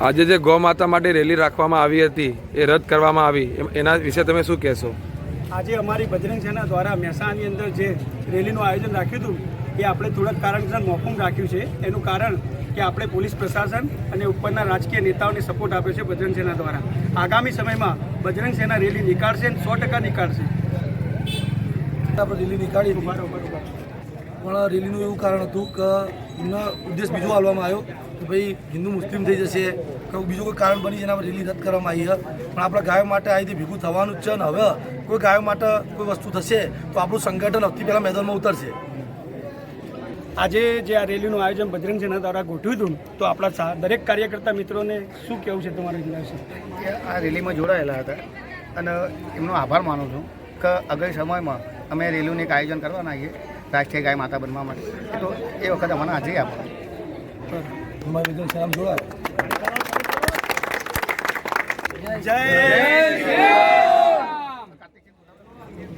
આજે જે ગૌ માતા માટે રેલી રાખવામાં આવી હતી એ રદ કરવામાં આવી. એના વિશે તમે શું કહેશો? આજે અમારી બજરંગ સેના દ્વારા મહેસાણાની અંદર જે રેલીનું આયોજન રાખ્યું હતું એ આપણે થોડાક કારણસર મોકૂમ રાખ્યું છે. એનું કારણ કે આપણે પોલીસ પ્રશાસન અને ઉપરના રાજકીય નેતાઓને સપોર્ટ આપ્યો છે બજરંગ સેના દ્વારા. આગામી સમયમાં બજરંગ સેના રેલી નીકાળશે અને સો ટકા નીકાળશે. આપણે રેલી નીકાળી પણ રેલીનું એવું કારણ હતું કે એમનો ઉદ્દેશ બીજો આવવામાં આવ્યો. કે ભાઈ હિન્દુ મુસ્લિમ થઈ જશે કે બીજું કોઈ કારણ બની જેના પર રેલી રદ કરવામાં આવી પણ આપણા ગાયો માટે અહીંથી ભેગું થવાનું જ છે ને હવે કોઈ ગાયો માટે કોઈ વસ્તુ થશે તો આપણું સંગઠન સૌથી પહેલાં મેદાનમાં ઉતરશે. આજે જે આ રેલીનું આયોજન બજરંગ સેના દ્વારા ગોઠવ્યું હતું તો આપણા દરેક કાર્યકર્તા મિત્રોને શું કહેવું છે તમારા જિલ્લા વિશે આ રેલીમાં જોડાયેલા હતા અને એમનો આભાર માનું છું કે અગર સમયમાં અમે રેલીનું એક આયોજન કરવાના છીએ રાષ્ટ્રીય ગાય માતા બનવા માટે. તો એ વખત અમને આજે આપો અમારી બધા સેનામાં જોડાય. જય